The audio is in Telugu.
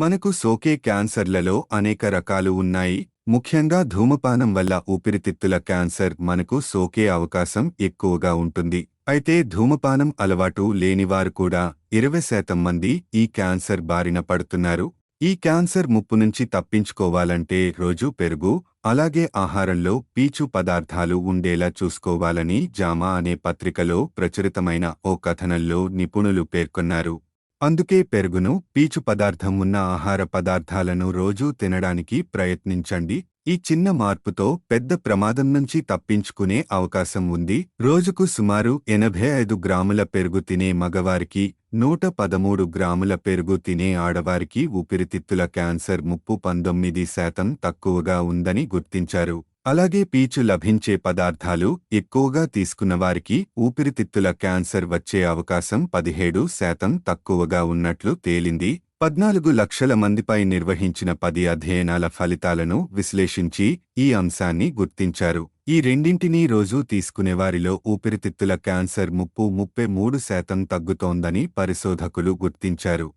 మనకు సోకే క్యాన్సర్లలో అనేక రకాలు ఉన్నాయి. ముఖ్యంగా ధూమపానం వల్ల ఊపిరితిత్తుల క్యాన్సర్ మనకు సోకే అవకాశం ఎక్కువగా ఉంటుంది. అయితే ధూమపానం అలవాటు లేనివారు కూడా ఇరవై శాతం మంది ఈ క్యాన్సర్ బారిన పడుతున్నారు. ఈ క్యాన్సర్ ముప్పు నుంచి తప్పించుకోవాలంటే రోజు పెరుగు అలాగే ఆహారంలో పీచు పదార్థాలు ఉండేలా చూసుకోవాలని జామా అనే పత్రికలో ప్రచురితమైన ఓ కథనంలో నిపుణులు పేర్కొన్నారు. అందుకే పెరుగును పీచు పదార్థం ఉన్న ఆహార పదార్థాలను రోజూ తినడానికి ప్రయత్నించండి. ఈ చిన్న మార్పుతో పెద్ద ప్రమాదం నుంచి తప్పించుకునే అవకాశం ఉంది. రోజుకు సుమారు ఎనభై ఐదు గ్రాముల పెరుగు తినే మగవారికి నూట పదమూడు గ్రాముల పెరుగు తినే ఆడవారికి ఊపిరితిత్తుల క్యాన్సర్ ముప్పు పంతొమ్మిది శాతం తక్కువగా ఉందని గుర్తించారు. అలాగే పీచు లభించే పదార్థాలు ఎక్కువగా తీసుకున్న వారికి ఊపిరితిత్తుల క్యాన్సర్ వచ్చే అవకాశం పదిహేడు శాతం తక్కువగా ఉన్నట్లు తేలింది. పద్నాలుగు లక్షల మందిపై నిర్వహించిన పది అధ్యయనాల ఫలితాలను విశ్లేషించి ఈ అంశాన్ని గుర్తించారు. ఈ రెండింటినీ రోజూ తీసుకునేవారిలో ఊపిరితిత్తుల క్యాన్సర్ ముప్పు ముప్పై మూడు శాతం తగ్గుతోందని పరిశోధకులు గుర్తించారు.